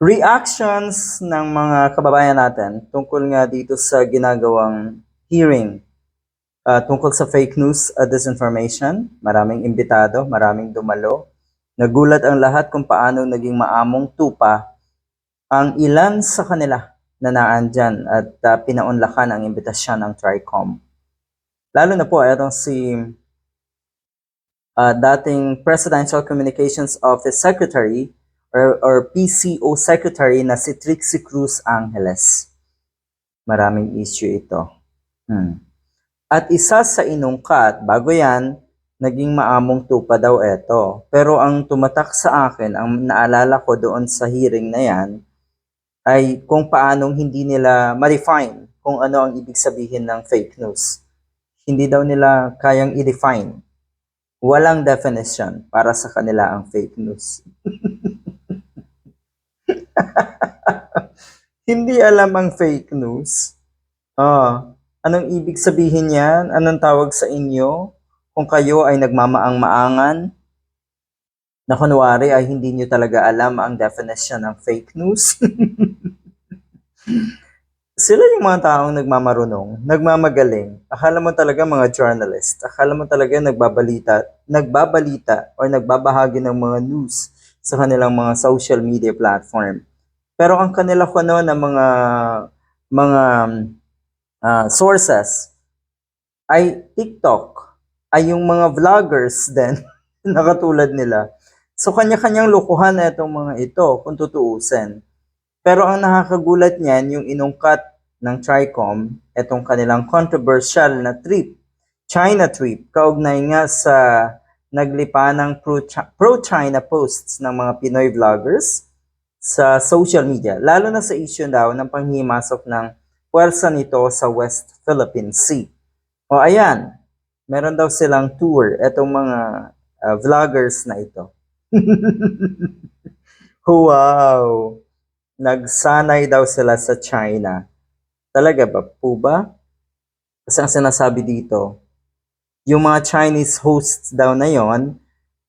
reactions ng mga kababayan natin tungkol nga dito sa ginagawang hearing uh, tungkol sa fake news at disinformation. Maraming imbitado, maraming dumalo. Nagulat ang lahat kung paano naging maamong tupa ang ilan sa kanila na naandyan at uh, pinaunlakan ang imbitasyon ng TRICOM. Lalo na po, itong si uh, dating Presidential Communications Office Secretary or, or PCO Secretary na si Trixie Cruz Angeles. Maraming issue ito. Hmm. At isa sa inungkat, bago yan, naging maamong tupa daw ito. Pero ang tumatak sa akin, ang naalala ko doon sa hearing na yan, ay kung paanong hindi nila ma-define kung ano ang ibig sabihin ng fake news. Hindi daw nila kayang i-define. Walang definition para sa kanila ang fake news. Hindi alam ang fake news. Ah, anong ibig sabihin yan? Anong tawag sa inyo? Kung kayo ay nagmamaang-maangan, na kunwari ay hindi nyo talaga alam ang definition ng fake news. Sila yung mga taong nagmamarunong, nagmamagaling. Akala mo talaga mga journalist. Akala mo talaga nagbabalita, nagbabalita or nagbabahagi ng mga news sa kanilang mga social media platform. Pero ang kanila ko ano na mga mga uh, sources ay TikTok, ay yung mga vloggers din na katulad nila. So kanya-kanyang lukuhan na itong mga ito kung tutuusin. Pero ang nakakagulat niyan yung inungkat ng TRICOM, itong kanilang controversial na trip, China trip, kaugnay nga sa naglipa ng pro-China posts ng mga Pinoy vloggers sa social media, lalo na sa issue daw ng panghimasok ng puwersa nito sa West Philippine Sea. O ayan, meron daw silang tour, etong mga uh, vloggers na ito. wow! Nagsanay daw sila sa China. Talaga ba po ba? Kasi ang sinasabi dito, yung mga Chinese hosts daw na yon,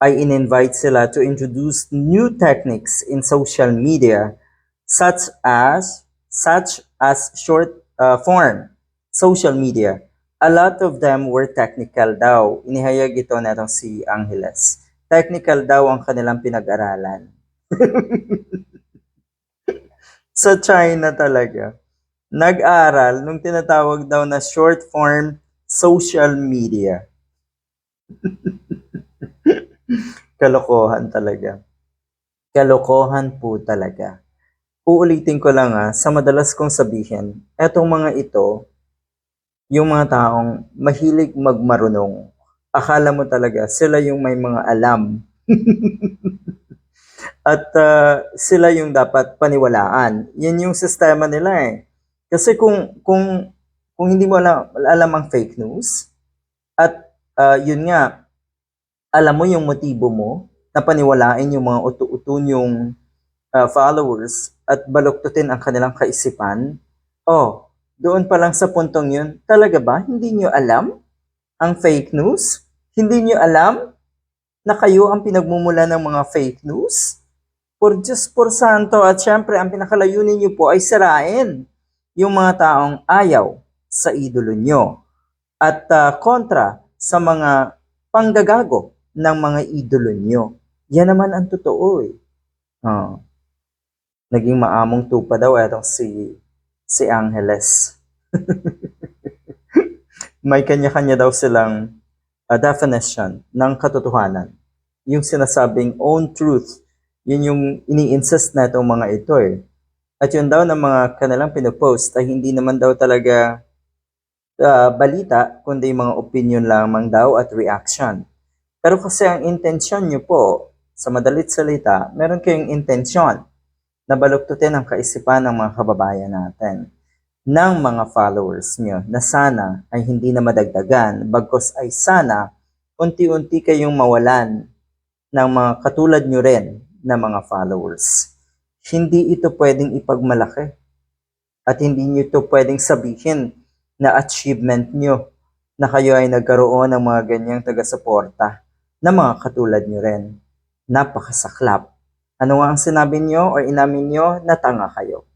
ay in-invite sila to introduce new techniques in social media such as such as short uh, form social media. A lot of them were technical daw. Inihayag ito netong si Angeles. Technical daw ang kanilang pinag-aralan. Sa China talaga. Nag-aral nung tinatawag daw na short form social media. Kalokohan talaga. Kalokohan po talaga. Uulitin ko lang ah, sa madalas kong sabihin, etong mga ito, yung mga taong mahilig magmarunong, akala mo talaga sila yung may mga alam. At uh, sila yung dapat paniwalaan. Yan yung sistema nila eh. Kasi kung kung kung hindi mo alam, alam ang fake news at uh, yun nga alam mo yung motibo mo na paniwalain yung mga utu-utun yung uh, followers at baluktutin ang kanilang kaisipan, oh, doon pa lang sa puntong yun, talaga ba hindi nyo alam ang fake news? Hindi nyo alam na kayo ang pinagmumula ng mga fake news? Por Diyos por Santo at syempre ang pinakalayunin nyo po ay sirain yung mga taong ayaw sa idolo nyo at uh, kontra sa mga panggagago ng mga idolo nyo. Yan naman ang totoo eh. Uh, naging maamong tupa daw etong si si Angeles. May kanya-kanya daw silang uh, definition ng katotohanan. Yung sinasabing own truth, yun yung ini-insist na itong mga ito eh. At yun daw ng mga kanilang pinopost ay hindi naman daw talaga uh, balita, kundi mga opinion lamang daw at reaction. Pero kasi ang intensyon nyo po, sa madalit salita, meron kayong intensyon na baluktutin ang kaisipan ng mga kababayan natin ng mga followers nyo na sana ay hindi na madagdagan, bagkos ay sana unti-unti kayong mawalan ng mga katulad nyo rin na mga followers. Hindi ito pwedeng ipagmalaki at hindi nyo ito pwedeng sabihin na achievement nyo na kayo ay nagkaroon ng mga ganyang taga-suporta na mga katulad nyo rin. Napakasaklap Ano nga ang sinabi nyo or inamin nyo na tanga kayo?